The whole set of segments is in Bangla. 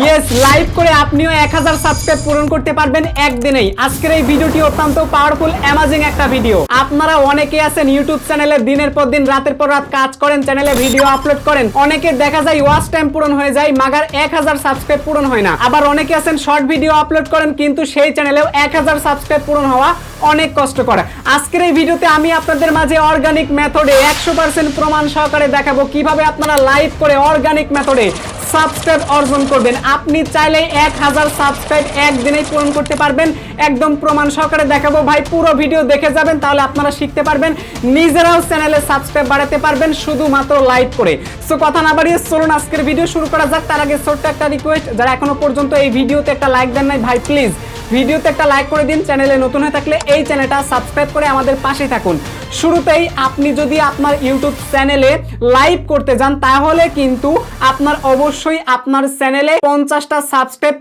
ইয়েস লাইভ করে আপনিও এক হাজার সাবস্ক্রাইব পূরণ করতে পারবেন একদিনেই। আজকের এই ভিডিওটি অত্যন্ত পাওয়ারফুল অ্যামাজিং একটা ভিডিও আপনারা অনেকে আছেন ইউটিউব চ্যানেলে দিনের পর দিন, রাতের পর রাত কাজ করেন চ্যানেলে ভিডিও আপলোড করেন। অনেকে দেখা যায় ওয়াচ টাইম পূরণ হয়ে যায়, মাগার এক হাজার সাবস্ক্রাইব পূরণ হয় না। আবার অনেকে আছেন শর্ট ভিডিও আপলোড করেন, কিন্তু সেই চ্যানেলেও এক হাজার সাবস্ক্রাইব পূরণ হওয়া অনেক কষ্ট করে। আজকের এই ভিডিওতে আমি আপনাদের মাঝে অর্গানিক মেথডে একশো পার্সেন্ট প্রমাণ সহকারে দেখাবো। কীভাবে আপনারা লাইভ করে অর্গানিক মেথডে সাবস্ক্রাইব অর্জন করবেন। আপনি চাইলে এক হাজার সাবস্ক্রাইব একদিনেই পূরণ করতে পারবেন। একদম প্রমাণ সহকারে দেখাবো ভাই, পুরো ভিডিও দেখে যাবেন, তাহলে আপনারা শিখতে পারবেন। নিজেরাও চ্যানেলে সাবস্ক্রাইব বাড়াতে পারবেন, শুধুমাত্র লাইভ করে। সো কথা না বাড়িয়ে চলুন আজকের ভিডিও শুরু করা যাক। তার আগে ছোট্ট একটা রিকোয়েস্ট যারা এখনও পর্যন্ত এই ভিডিওতে একটা লাইক দেন নাই, ভাই প্লিজ ভিডিওতে একটা লাইক করে দিন। চ্যানেলে নতুন হয়ে থাকলে এই চ্যানেলটা সাবস্ক্রাইব করে আমাদের পাশে থাকুন। শুরুতেই আপনি যদি আপনার ইউটিউব চ্যানেলে লাইভ করতে যান, তাহলে কিন্তু আপনার অবশ্যই আপনার চ্যানেলে পঞ্চাশটা সাবস্ক্রাইব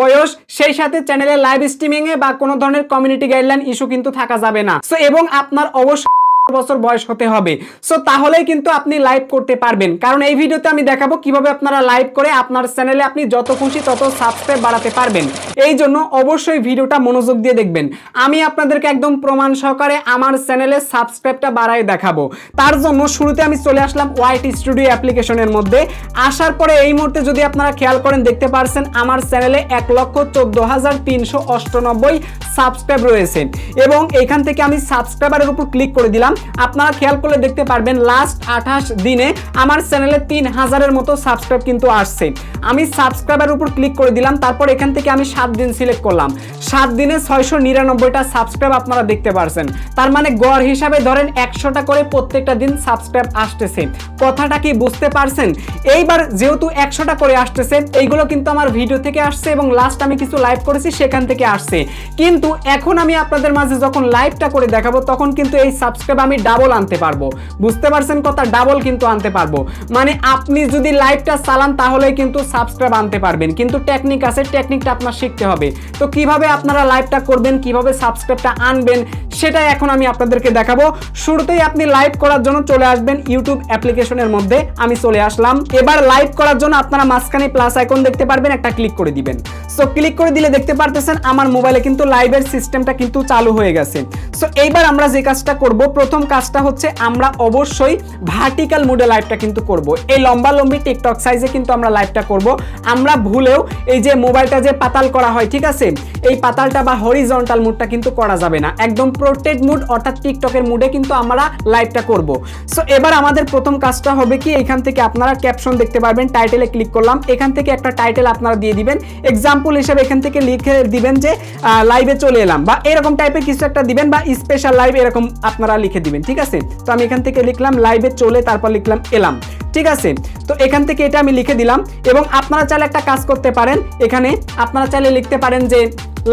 বয়স। সেই সাথে চ্যানেলে লাইভ স্ট্রিমিং এ বা কোনো ধরনের কমিউনিটি গাইডলাইন ইস্যু কিন্তু থাকা যাবে না। সো এবং আপনার অবশ্যই বছর বয়স হতে হবে। সো তাহলেই কিন্তু আপনি লাইভ করতে পারবেন। কারণ এই ভিডিওতে আমি দেখাবো কীভাবে আপনারা লাইভ করে আপনার চ্যানেলে আপনি যত খুশি তত সাবস্ক্রাইব বাড়াতে পারবেন। এই জন্য অবশ্যই ভিডিওটা মনোযোগ দিয়ে দেখবেন। আমি আপনাদেরকে একদম প্রমাণ সহকারে আমার চ্যানেলে সাবস্ক্রাইবটা বাড়ায় দেখাবো। তার জন্য শুরুতে আমি চলে আসলাম ওয়াইট স্টুডিও অ্যাপ্লিকেশনের মধ্যে। আসার পরে এই মুহূর্তে যদি আপনারা খেয়াল করেন, দেখতে পারছেন আমার চ্যানেলে এক লক্ষ চোদ্দ হাজার তিনশো অষ্টানব্বই সাবস্ক্রাইব রয়েছে। এবং এখান থেকে আমি সাবস্ক্রাইবারের উপর ক্লিক করে দিলাম। আপনারা খেয়াল করলে দেখতে পারবেন লাস্ট আঠাশ দিনে আমার চ্যানেলে তিন হাজারের মতো সাবস্ক্রাইব কিন্তু আসছে। আমি সাবস্ক্রাইবার উপর ক্লিক করে দিলাম, তারপর এখান থেকে আমি সাত দিন সিলেক্ট করলাম। সাত দিনে ছয়শো নিরানব্বইটা সাবস্ক্রাইব আপনারা দেখতে পারছেন। তার মানে গড় হিসাবে ধরেন একশোটা করে প্রত্যেকটা দিন সাবস্ক্রাইব আসতেছে। কথাটা কি বুঝতে পারছেন? এইবার যেহেতু একশোটা করে আসতেছে, এইগুলো কিন্তু আমার ভিডিও থেকে আসছে এবং লাস্ট আমি কিছু লাইভ করেছি, সেখান থেকে আসছে। কিন্তু এখন আমি আপনাদের মাঝে যখন লাইভটা করে দেখাবো, তখন কিন্তু এই সাবস্ক্রাইব আমি ডাবল আনতে পারব। বুঝতে পারছেন কথা? ডাবল কিন্তু আনতে পারব। মানে আপনি যদি লাইভটা চালান তাহলে কিন্তু সাবস্ক্রাইব আনতে পারবেন। কিন্তু টেকনিক আছে টেকনিকটা আপনার শিখতে হবে। তো কীভাবে আপনারা লাইভটা করবেন, কীভাবে সাবস্ক্রাইবটা আনবেন, সেটাই এখন আমি আপনাদেরকে দেখাবো। শুরুতেই আপনি লাইভ করার জন্য চলে আসবেন ইউটিউব অ্যাপ্লিকেশনের মধ্যে। আমি চলে আসলাম। এবার লাইভ করার জন্য আপনারা মাঝখানে প্লাস আইকন দেখতে পারবেন, একটা ক্লিক করে দিবেন। সো ক্লিক করে দিলে দেখতে পারতেছেন, আমার মোবাইলে কিন্তু লাইভের সিস্টেমটা কিন্তু চালু হয়ে গেছে। সো এইবার আমরা যে কাজটা করব প্রথম কাজটা হচ্ছে আমরা অবশ্যই ভার্টিক্যাল মোডে লাইভটা কিন্তু করব। এই লম্বা লম্বি টিকটক সাইজে কিন্তু আমরা লাইভটা করব। আমরা ভুলেও এই যে মোবাইলটা যে পাতাল করা হয়, ঠিক আছে? এই পাতালটা বা হরিজন্টাল মুডটা কিন্তু করা যাবে না। একদম প্রোটেড মুড অর্থাৎ টিকটকের মুডে কিন্তু আমরা লাইভটা করব। সো এবার আমাদের প্রথম কাজটা হবে কি? এখান থেকে আপনারা ক্যাপশন দেখতে পারবেন টাইটেলে ক্লিক করলাম। এখান থেকে একটা টাইটেল আপনারা দিয়ে দিবেন। এক্সাম্পল হিসেবে এখান থেকে লিখে দিবেন যে লাইভে চলে এলাম। বা এরকম টাইপের কিছু একটা দিবেন বা স্পেশাল লাইভ এরকম আপনারা লিখে দিবেন, ঠিক আছে? তো আমি এখান থেকে লিখলাম লাইভে চলে তারপর লিখলাম, এলাম, ঠিক আছে? তো এখান থেকে এটা আমি লিখে দিলাম এবং আপনারা চাইলে একটা কাজ করতে পারেন। এখানে আপনারা চাইলে লিখতে পারেন যে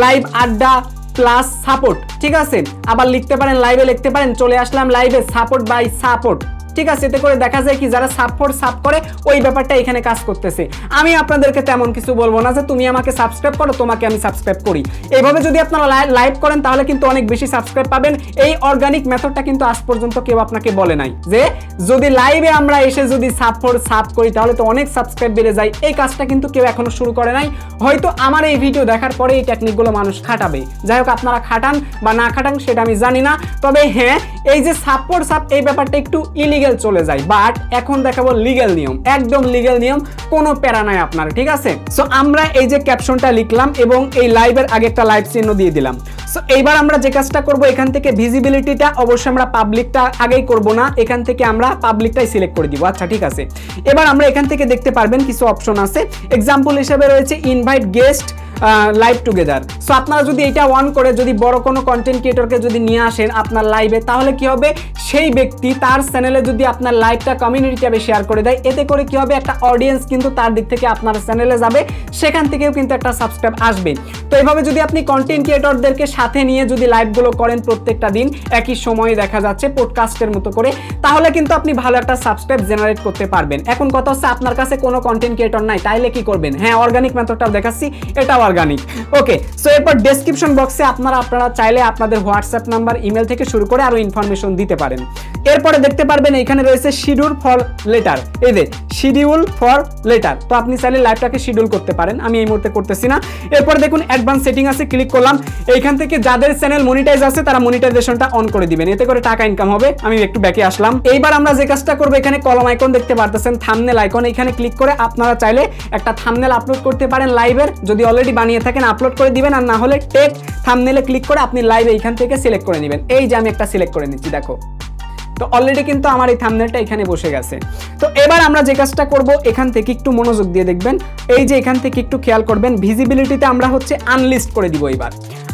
লাইভ আড্ডা প্লাস সাপোর্ট ঠিক আছে? আবার লিখতে পারেন লাইভে লিখতে পারেন, চলে আসলাম লাইভে সাপোর্ট বাই সাপোর্ট ঠিক আছে, এতে করে দেখা যায় কি যারা সাপোর্ট সাপ করে, ওই ব্যাপারটা এখানে কাজ করতেছে। আমি আপনাদেরকে তেমন কিছু বলব না যে তুমি আমাকে সাবস্ক্রাইব করো, তোমাকে আমি সাবস্ক্রাইব করি। এইভাবে যদি আপনারা লাইভ করেন, তাহলে কিন্তু অনেক বেশি সাবস্ক্রাইব পাবেন। এই অর্গানিক মেথডটা কিন্তু আজ পর্যন্ত কেউ আপনাকে বলে নাই যে, যদি লাইভে আমরা এসে যদি সাপোর্ট সাপ করি, তাহলে তো অনেক সাবস্ক্রাইব বেড়ে যায়। এই কাজটা কিন্তু কেউ এখনও শুরু করে নাই। হয়তো আমার এই ভিডিও দেখার পরে এই টেকনিকগুলো মানুষ খাটাবে। যাই হোক, আপনারা খাটান বা না খাটান, সেটা আমি জানি না। তবে হ্যাঁ এই যে সাপোর্ট সাপ এই ব্যাপারটা একটু ইলিগেল চলে যায় বাট এখন দেখাবো লিগেল নিয়ম, একদম লিগেল নিয়ম, কোনো প্যারা নাই আপনার, ঠিক আছে? সো আমরা এই যে ক্যাপশনটা লিখলাম এবং এই লাইভের আগে একটা লাইভ চিহ্ন দিয়ে দিলাম। সো এইবার আমরা যে কাজটা করব, এখান থেকে ভিজিবিলিটিটা অবশ্যই আমরা পাবলিকটা আগেই করব না। এখান থেকে আমরা পাবলিকটাই সিলেক্ট করে দিব। আচ্ছা ঠিক আছে। এবার আমরা এখান থেকে দেখতে পারবেন কিছু অপশন আছে। এক্সাম্পল হিসেবে রয়েছে invite guest live together so আপনারা যদি এটা অন করে, যদি বড় কোনো কন্টেন্ট ক্রিয়েটরকে যদি নিয়ে আসেন আপনার লাইভে তাহলে কি হবে? সেই ব্যক্তি তার চ্যানেলে যদি আপনার লাইভটা কমিউনিটি ট্যাবে শেয়ার করে দেয়, এতে করে কি হবে? একটা অডিয়েন্স কিন্তু তার দিক থেকে আপনার চ্যানেলে যাবে। সেখান থেকেও কিন্তু একটা সাবস্ক্রাইব আসবে। তো এইভাবে যদি আপনি কন্টেন্ট ক্রিয়েটরদেরকে সাথে নিয়ে যদি লাইভগুলো করেন প্রত্যেকটা দিন, একই সময়ে দেখা যাচ্ছে পডকাস্টের মতো করে, তাহলে কিন্তু আপনি ভালো একটা সাবস্ক্রাইব জেনারেট করতে পারবেন। এখন কথা হচ্ছে আপনার কাছে কোনো কন্টেন্ট ক্রিয়েটর নাই, তাইলে কি করবেন? হ্যাঁ অর্গানিক মেথডটাও দেখাচ্ছি, এটাও অর্গানিক ওকে সো এরপর ডেসক্রিপশন বক্সে আপনারা আপনারা চাইলে আপনাদের হোয়াটসঅ্যাপ নাম্বার ইমেল থেকে শুরু করে আরও ইনফরমেশন দিতে পারেন। এরপরে দেখতে পারবেন এখানে রয়েছে শিডিউল ফর লেটার এই যে শিডিউল ফর লেটার তো আপনি চাইলে লাইভটাকে শিডিউল করতে পারেন, আমি এই মুহূর্তে করতেছি না। এরপরে দেখুন অ্যাডভান্স সেটিং আছে ক্লিক করলাম। এইখান থেকে যাদের চ্যানেল মনিটাইজ আছে, তারা মনিটাইজেশনটা অন করে দিবেন। এতে করে টাকা ইনকাম হবে, আমি একটু ব্যাকে আসলাম। এইবার আমরা যে কাজটা করব, এখানে কলম আইকন দেখতে পারতেছেন থামনেল আইকন এখানে ক্লিক করে আপনারা চাইলে একটা থামনেল আপলোড করতে পারেন লাইভের যদি অলরেডি বানিয়ে থাকেন আপলোড করে দিবেন, আর না হলে টেক থামনেলে ক্লিক করে আপনি লাইভ এইখান থেকে সিলেক্ট করে নেবেন। এই যে আমি একটা সিলেক্ট করে নিচ্ছি, দেখো। তো অলরেডি কিন্তু আমার এই থামনেলটা এখানে বসে গেছে। তো এবার আমরা যে কাজটা করব, এখান থেকে একটু মনোযোগ দিয়ে দেখবেন। এই যে এখান থেকে একটু খেয়াল করবেন ভিজিবিলিটিতে আমরা হচ্ছে আনলিস্ট করে দিব এবার।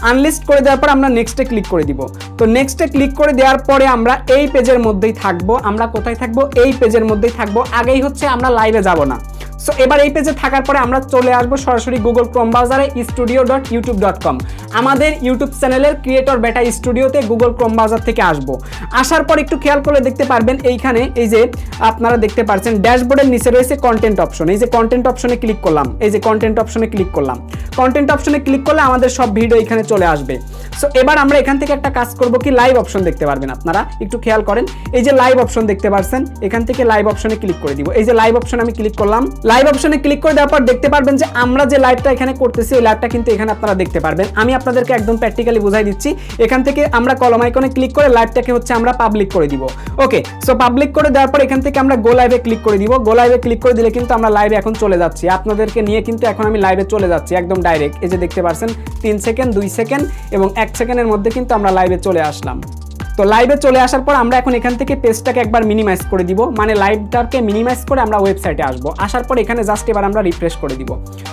আনলিস্ট করে দেওয়ার পর আমরা নেক্সটে ক্লিক করে দিব। তো নেক্সটে ক্লিক করে দেওয়ার পরে আমরা এই পেজের মধ্যেই থাকব। আমরা কোথায় থাকব? এই পেজের মধ্যেই থাকব। আগেই হচ্ছে আমরা লাইভে যাব না। সো এবার এই পেজে থাকার পরে আমরা চলে আসব সরাসরি গুগল ক্রোম ব্রাউজারে studio dot YouTube dot com আমাদের ইউটিউব চ্যানেলের ক্রিয়েটর বেটা স্টুডিওতে গুগল ক্রোম ব্রাউজার থেকে আসব। আসার পর একটু খেয়াল করলে দেখতে পারবেন এইখানে, এই যে আপনারা দেখতে পাচ্ছেন ড্যাশবোর্ডের নিচে রয়েছে কন্টেন্ট অপশন এই যে কন্টেন্ট অপশনে ক্লিক করলাম, এই যে কন্টেন্ট অপশনে ক্লিক করলাম। কন্টেন্ট অপশনে ক্লিক করলে আমাদের সব ভিডিও এখানে চলে আসবে। সো এবার আমরা এখান থেকে একটা কাজ করব কি লাইভ অপশন দেখতে পারবেন আপনারা। একটু খেয়াল করেন, এই যে লাইভ অপশন দেখতে পাচ্ছেন এখান থেকে লাইভ অপশনে ক্লিক করে দিব। এই যে লাইভ অপশন আমি ক্লিক করলাম লাইভ অপশনে ক্লিক করে দেওয়ার পর দেখতে পারবেন যে আমরা যে লাইভটা এখানে করতেছি ওই লাইভটা কিন্তু এখানে আপনারা দেখতে পারবেন। আমি আপনাদেরকে একদম প্র্যাকটিক্যালি বুঝাই দিচ্ছি। এখান থেকে আমরা কলম আইকনে ক্লিক করে লাইভটাকে হচ্ছে আমরা পাবলিক করে দিব। ওকে সো পাবলিক করে দেওয়ার পর এখান থেকে আমরা গো লাইভে ক্লিক করে দিব। গো লাইভে ক্লিক করে দিলে কিন্তু আমরা লাইভে এখন চলে যাচ্ছি। আপনাদেরকে নিয়ে কিন্তু এখন আমি লাইভে চলে যাচ্ছি, একদম ডাইরেক্ট এই যে দেখতে পাচ্ছেন তিন সেকেন্ড দুই সেকেন্ড এবং এক সেকেন্ডের মধ্যে কিন্তু আমরা লাইভে চলে আসলাম। তো লাইভে চলে আসার পর আমরা এখন এখান থেকে পেজটাকে একবার মিনিমাইজ করে দিব। মানে লাইভটাকে মিনিমাইজ করে আমরা ওয়েবসাইটে আসব। আসার পর এখানে জাস্ট এবার আমরা রিফ্রেশ করে দিব।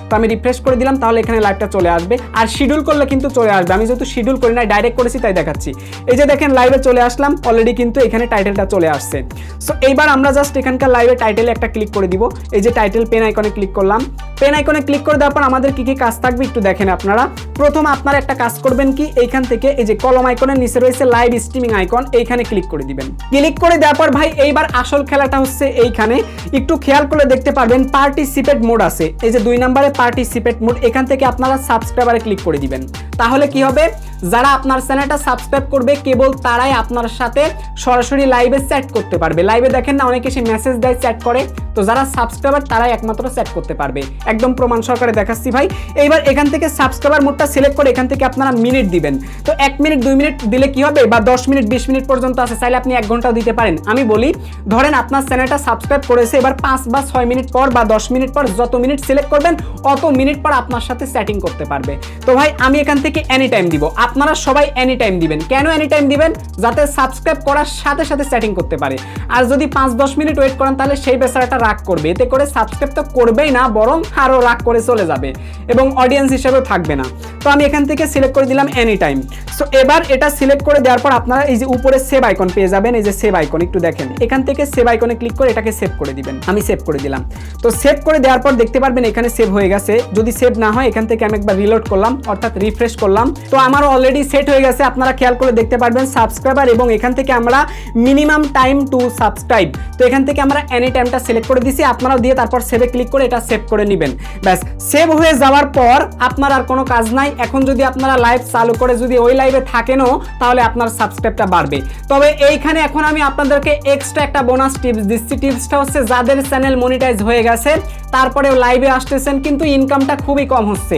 তো আমি রিফ্রেশ করে দিলাম, তাহলে এখানে লাইভটা চলে আসবে। আর শিডিউল করলে কিন্তু চলে আসবে। আমি যেহেতু শিডিউল করি না ডাইরেক্ট করেছি, তাই দেখাচ্ছি। এই যে দেখেন লাইভে চলে আসলাম। অলরেডি কিন্তু এখানে টাইটেলটা চলে আসছে। সো এইবার আমরা জাস্ট এখানকার লাইভে টাইটেলে একটা ক্লিক করে দিব। এই যে টাইটেল পেন আইকনে ক্লিক করলাম। পেন আইকনে ক্লিক করে দেওয়ার পর আমাদের কি কি কাজ থাকবে একটু দেখেন আপনারা। প্রথম আপনারা একটা কাজ করবেন কি, এইখান থেকে এই যে কলম আইকনের নিচে রয়েছে লাইভ স্ট্রিমিং আইকন এইখানে ক্লিক করে দিবেন। ক্লিক করে দেওয়ার পর ভাই, এইবার আসল খেলাটা হচ্ছে এইখানে। একটু খেয়াল করে দেখতে পারবেন পার্টিসিপেট মোড আছে। এই যে দুই নম্বরে পার্টিসিপেট মোড এখান থেকে আপনারা সাবস্ক্রাইবারে ক্লিক করে দিবেন। তাহলে কি হবে? যারা আপনার চ্যানেলটা সাবস্ক্রাইব করবে, কেবল তারাই আপনার সাথে সরাসরি লাইভে চ্যাট করতে পারবে। লাইভে দেখেন না, অনেকে সে মেসেজ দেয় চ্যাট করে। তো যারা সাবস্ক্রাইবার তারাই একমাত্র চ্যাট করতে পারবে। একদম প্রমাণ সহকারে দেখাচ্ছি ভাই। এইবার এখান থেকে সাবস্ক্রাইবার মোডটা সিলেক্ট করে এখান থেকে আপনারা মিনিট দিবেন। তো এক মিনিট দুই মিনিট দিলে কি হবে? বা দশ মিনিট বিশ মিনিট পর্যন্ত আছে, চাইলে আপনি এক ঘন্টাও দিতে পারেন। আমি বলি, ধরেন আপনার চ্যানেলটা সাবস্ক্রাইব করেছে, এবার পাঁচ বা ছয় মিনিট পর বা দশ মিনিট পর যত মিনিট সিলেক্ট করবেন, অত মিনিট পর আপনার সাথে চ্যাটিং করতে পারবে। তো ভাই, আমি এখান থেকে এনি টাইম দিব। আপনারা সবাই এনি টাইম দিবেন। কেন এনি টাইম দিবেন? যাতে সাবস্ক্রাইব করার সাথে সাথে চ্যাটিং করতে পারে। আর যদি পাঁচ, দশ মিনিট ওয়েট করেন, তাহলে সেই বেচারাটা রাগ করবে। এতে করে সাবস্ক্রাইব তো করবেই না, বরং আরও রাগ করে চলে যাবে এবং অডিয়েন্স হিসেবেও থাকবে না। তো আমি এখান থেকে সিলেক্ট করে দিলাম এনি টাইম সো এবার এটা সিলেক্ট করে দেওয়ার পর আপনারা এই যে উপরে সেভ আইকন পেয়ে যাবেন, এই যে সেভ আইকন একটু দেখেন। এখান থেকে সেভ আইকনে ক্লিক করে এটাকে সেভ করে দিবেন। আমি সেভ করে দিলাম। তো সেভ করে দেওয়ার পর দেখতে পারবেন এখানে সেভ হয়ে গেছে। যদি সেভ না হয়, এখান থেকে আমি একবার রিলোড করলাম, অর্থাৎ রিফ্রেশ করলাম। তো আমার অলরেডি সেট হয়ে গেছে। আপনারা খেয়াল করে দেখতে পারবেন সাবস্ক্রাইবার এবং এখান থেকে আমরা মিনিমাম টাইম টু সাবস্ক্রাইব তো এখান থেকে আমরা এনি টাইমটা সিলেক্ট করে দিছি। আপনারাও দিয়ে তারপর সেভে ক্লিক করে এটা সেভ করে নেবেন। ব্যাস সেভ হয়ে যাওয়ার পর আপনার আর কোনো কাজ নাই। এখন যদি আপনারা লাইভ চালু করে যদি ওই লাইভে থাকেনও, তাহলে আপনার সাবস্ক্রাইবটা বাড়বে। তবে এইখানে এখন আমি আপনাদেরকে এক্সট্রা একটা বোনাস টিপস দিচ্ছি। টিপসটা হচ্ছে যাদের চ্যানেল মনিটাইজ হয়ে গেছে, তারপরেও লাইভে আসতেছেন, কিন্তু ইনকামটা খুবই কম হচ্ছে।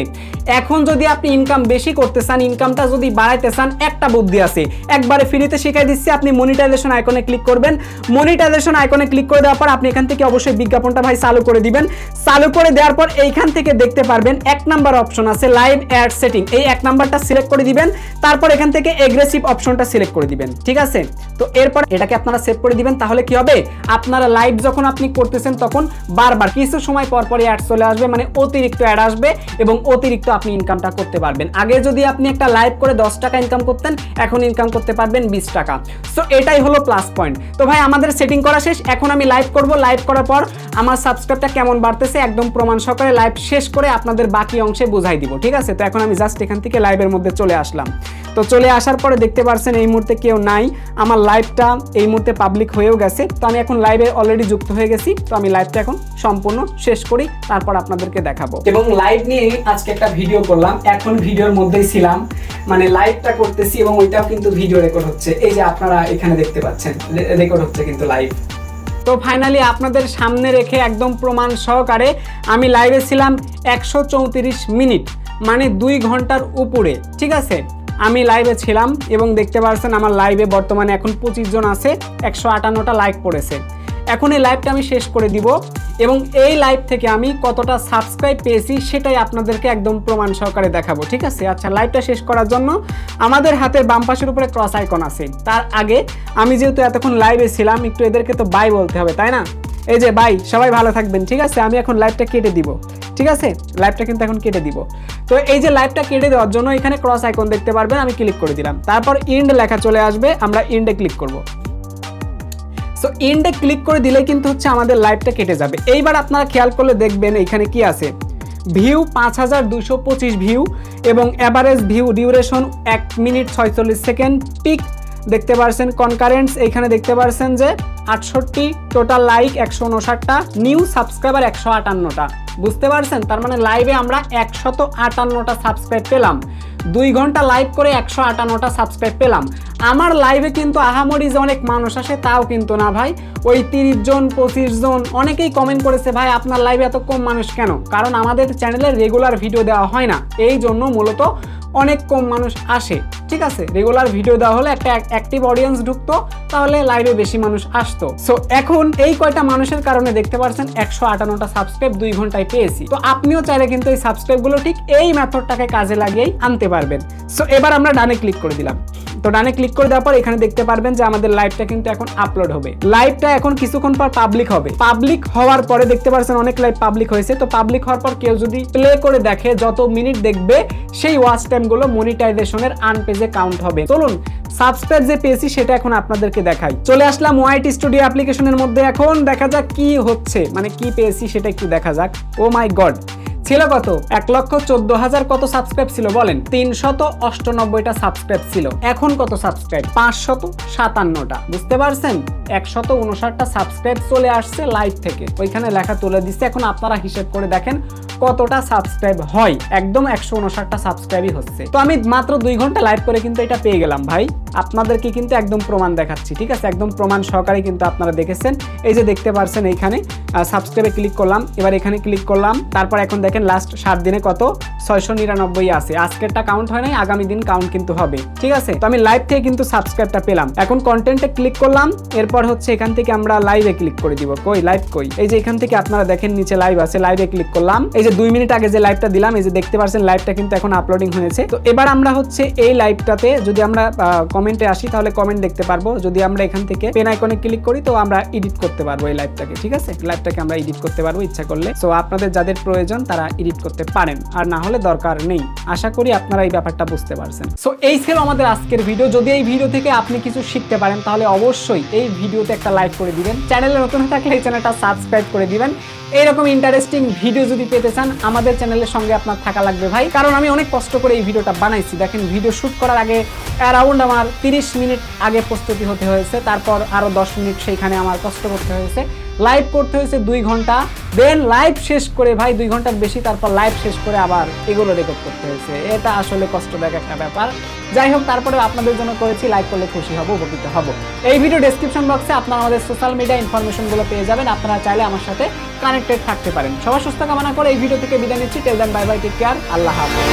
এখন যদি আপনি ইনকাম বেশি করতে চান ইনকামটা যদি বাড়াইতে চান, একটা বুদ্ধি আছে। একবারে ফ্রিতে শিখাই দিচ্ছি, আপনি মনিটাইজেশন আইকনে ক্লিক করবেন। মনিটাইজেশন আইকনে ক্লিক করে দেওয়ার পর আপনি এখান থেকে অবশ্যই বিজ্ঞাপনটা ভাই চালু করে দিবেন। চালু করে দেওয়ার পর এইখান থেকে দেখতে পারবেন, এক নাম্বার অপশন আছে লাইভ অ্যাড সেটিং এই এক নাম্বারটা সিলেক্ট করে দিবেন, তারপর এখান থেকে এগ্রেসিভ অপশনটা সিলেক্ট করে দিবেন, ঠিক আছে? তো এরপর এটাকে আপনারা সেভ করে দিবেন, তাহলে কি হবে? আপনারা লাইভ যখন আপনি করতেছেন তখন বারবার কিছু সময় পর পরই অ্যাড চলে আসবে মানে অতিরিক্ত অ্যাড আসবে এবং অতিরিক্ত আপনি ইনকামটা করতে পারবেন। আগে যদি আপনি একটা লাইভ করে দশ টাকা ইনকাম করতেন, এখন ইনকাম করতে পারবেন বিশ টাকা। সো এটাই হলো প্লাস পয়েন্ট তো ভাই, আমাদের সেটিং করা শেষ। এখন আমি লাইভ করব। লাইভ করার পর আমার সাবস্ক্রাইবটা কেমন বাড়তেছে, একদম প্রমাণ সহকারে লাইভ শেষ করে আপনাদের বাকি অংশে বোঝাই দিব, ঠিক আছে? তো এখন আমি জাস্ট এখান থেকে লাইভের মধ্যে চলে আসলাম। তো চলে আসার পরে দেখতে পারছেন এই মুহূর্তে কেউ নাই আমার লাইভটা এই মুহূর্তে পাবলিক হয়েও গেছে। তো আমি এখন লাইভে অলরেডি যুক্ত হয়ে গেছি। তো আমি লাইভটা এখন সম্পূর্ণ শেষ করি তারপর আপনাদেরকে দেখাবো। এবং লাইভ নিয়ে আজকে একটা ভিডিও করলাম। এখন ভিডিওর মধ্যেই ছিলাম। মানে লাইভটা করতেছি এবং ওইটাও কিন্তু ভিডিও রেকর্ড হচ্ছে। এই যে আপনারা এখানে দেখতে পাচ্ছেন রেকর্ড হচ্ছে কিন্তু লাইভ তো ফাইনালি আপনাদের সামনে রেখে একদম প্রমাণ সহকারে আমি লাইভে ছিলাম একশো চৌত্রিশ মিনিট মানে দুই ঘণ্টার উপরে। ঠিক আছে? আমি লাইভে ছিলাম এবং দেখতে পাচ্ছেন আমার লাইভে বর্তমানে এখন পঁচিশ জন আছে, একশো আটান্নটা লাইক পড়েছে এখন এই লাইভটা আমি শেষ করে দিব এবং এই লাইভ থেকে আমি কতটা সাবস্ক্রাইব পেয়েছি সেটাই আপনাদেরকে একদম প্রমাণ সহকারে দেখাবো, ঠিক আছে? আচ্ছা লাইভটা শেষ করার জন্য আমাদের হাতের বাম পাশের উপরে ক্রস আইকন আছে। তার আগে আমি যেহেতু এতক্ষণ লাইভে ছিলাম, একটু এদেরকে তো বাই বলতে হবে, তাই না? এই যে বাই সবাই ভালো থাকবেন, ঠিক আছে? আমি এখন লাইভটা কেটে দিব, ঠিক আছে? লাইভটা কিন্তু এখন কেটে দিব। তো এই যে লাইভটা কেটে দেওয়ার জন্য এখানে ক্রস আইকন দেখতে পারবেন, আমি ক্লিক করে দিলাম। তারপর ইন্ড লেখা চলে আসবে, আমরা ইন্ডে ক্লিক করব। সো ইন্ডে ক্লিক করে দিলে কিন্তু হচ্ছে আমাদের লাইভটা কেটে যাবে। এইবার আপনারা খেয়াল করলে দেখবেন এখানে কি আছে? ভিউ পাঁচ হাজার দুশো পঁচিশ ভিউ এবং অ্যাভারেজ ভিউ ডিউরেশন এক মিনিট ছয়চল্লিশ সেকেন্ড পিক দেখতে পারছেন কনকারেন্টস এখানে দেখতে পারছেন যে আটষট্টি টোটাল লাইক একশো উনষাটটা নিউ সাবস্ক্রাইবার একশো আটান্নটা। বুঝতে পারছেন? তার মানে লাইভে আমরা একশত আটান্নটা সাবস্ক্রাইব পেলাম। দুই ঘণ্টা লাইভ করে একশো আটান্নটা সাবস্ক্রাইব পেলাম। আমার লাইভে কিন্তু আহামরি যে অনেক মানুষ আসে, তাও কিন্তু না ভাই। ওই তিরিশ জন, পঁচিশ জন, অনেকেই কমেন্ট করেছে, ভাই, আপনার লাইভে এত কম মানুষ কেন? কারণ আমাদের চ্যানেলে রেগুলার ভিডিও দেওয়া হয় না। এই জন্য মূলত অনেক কম মানুষ আসে। ঠিক আছে? রেগুলার ভিডিও দেওয়া হলে একটা অ্যাক্টিভ অডিয়েন্স ঢুকতো, তাহলে লাইভে বেশি মানুষ আসতো। সো এখন এই কয়টা মানুষের কারণে দেখতে পাচ্ছেন একশো আটান্নটা সাবস্ক্রাইব দুই ঘন্টায় পেয়েছি। তো আপনিও চাইলে কিন্তু এই সাবস্ক্রাইবগুলো ঠিক এই মেথডটাকে কাজে লাগিয়েই আনতে পারবেন। সো এবার আমরা ডানে ক্লিক করে দিলাম। তো ডানে ক্লিক করে দেওয়ার পর এখানে দেখতে পারবেন যে আমাদের লাইভটা কিন্তু এখন আপলোড হবে। লাইভটা এখন কিছুক্ষণ পর পাবলিক হবে। পাবলিক হওয়ার পরে দেখতে পাচ্ছেন অনেক লাইভ পাবলিক হয়েছে। তো পাবলিক হওয়ার পর কেউ যদি প্লে করে দেখে, যত মিনিট দেখবে, সেই ওয়াচ টাইমগুলো মনিটাইজেশনের আন পেজে কাউন্ট হবে। চলুন সাবস্ক্রাইব যে পেয়েছি সেটা এখন আপনাদেরকে দেখাই। চলে আসলাম ওয়াইটি স্টুডিও অ্যাপ্লিকেশনের মধ্যে। এখন দেখা যাক কি হচ্ছে। মানে কি পেয়েছি সেটা একটু দেখা যাক। ও মাই গড ছিল কত? এক লক্ষ চোদ্দ হাজার কত সাবস্ক্রাইব ছিল বলেন? তিনশত অষ্টানব্বইটা সাবস্ক্রাইব ছিল। এখন কত সাবস্ক্রাইব পাঁচশত সাতান্নটা। বুঝতে পারছেন? একশত উনষাটটা সাবস্ক্রাইব চলে আসছে লাইভ থেকে। ওইখানে লেখা তুলে দিচ্ছে। এখন আপনারা হিসেব করে দেখেন কতটা সাবস্ক্রাইব হয়? একদম একশো উনষাটটা সাবস্ক্রাইবই হচ্ছে। তো আমি মাত্র দুই ঘণ্টা লাইভ করে কিন্তু এটা পেয়ে গেলাম ভাই। আপনাদেরকে কিন্তু একদম প্রমাণ দেখাচ্ছি, ঠিক আছে? একদম প্রমাণ সহকারে কিন্তু আপনারা দেখেছেন। এই যে দেখতে পারছেন এইখানে সাবস্ক্রাইবে ক্লিক করলাম, এবার এখানে ক্লিক করলাম। তারপর এখন দেখেন লাস্ট সাত দিনে কত? ছয়শো নিরানব্বই আছে। আজকেরটা কাউন্ট হয় নাই, আগামী দিন কাউন্ট কিন্তু হবে, ঠিক আছে? তো আমি লাইভ থেকে কিন্তু সাবস্ক্রাইবটা পেলাম। এখন কন্টেন্টে ক্লিক করলাম, এরপর হচ্ছে এখান থেকে আমরা লাইভে ক্লিক করে দিব। কই? লাইভ কই? এই যে এখান থেকে আপনারা দেখেন, নিচে লাইভ আছে লাইভে ক্লিক করলাম। এই যে দুই মিনিট আগে যে লাইভটা দিলাম, এই যে দেখতে পাচ্ছেন লাইভটা কিন্তু এখন আপলোডিং হয়েছে। তো এবার আমরা হচ্ছে এই লাইভটাতে যদি আমরা কমেন্টে আসি, তাহলে কমেন্ট দেখতে পারব। যদি আমরা এখান থেকে পেন আইকনে ক্লিক করি, তো আমরা এডিট করতে পারব এই লাইভটাকে ঠিক আছে? লাইভটাকে আমরা এডিট করতে পারব ইচ্ছা করলে। সো আপনাদের যাদের প্রয়োজন, তারা এডিট করতে পারেন। আর না হলে দরকার নেই। আশা করি আপনারা এই ব্যাপারটা বুঝতে পারছেন। সো এই ছিল আমাদের আজকের ভিডিও যদি এই ভিডিও থেকে আপনি কিছু শিখতে পারেন, তাহলে অবশ্যই এই ভিডিওতে একটা লাইক করে দিবেন। চ্যানেলে নতুন থাকলে এই চ্যানেলটা সাবস্ক্রাইব করে দিবেন। এইরকম ইন্টারেস্টিং ভিডিও যদি পেতে চান, আমাদের চ্যানেলের সঙ্গে আপনার থাকা লাগবে ভাই। কারণ আমি অনেক কষ্ট করে এই ভিডিওটা বানাইছি। দেখেন ভিডিও শ্যুট করার আগে অ্যারাউন্ড আমার তিরিশ মিনিট আগে প্রস্তুতি হতে হয়েছে, তারপর আরও দশ মিনিট সেইখানে আমার কষ্ট করতে হয়েছে। লাইভ করতে হয়েছে দুই ঘণ্টা। দেন লাইভ শেষ করে ভাই দুই ঘণ্টার বেশি, তারপর লাইভ শেষ করে আবার এগুলো রেকর্ড করতে হয়েছে। এটা আসলে কষ্টদায়ক একটা ব্যাপার। যাই হোক তারপরে আপনাদের জন্য করেছি লাইক করলে খুশি হব, উপকৃত হব। এই ভিডিও ডেসক্রিপশন বক্সে আপনারা আমাদের সোশ্যাল মিডিয়া ইনফরমেশনগুলো পেয়ে যাবেন। আপনারা চাইলে আমার সাথে কানেক্টেড থাকতে পারেন। সবার সুস্থ কামনা করে এই ভিডিও থেকে বিদায় নিচ্ছি। Till then bye bye take care আল্লাহ হাফেজ।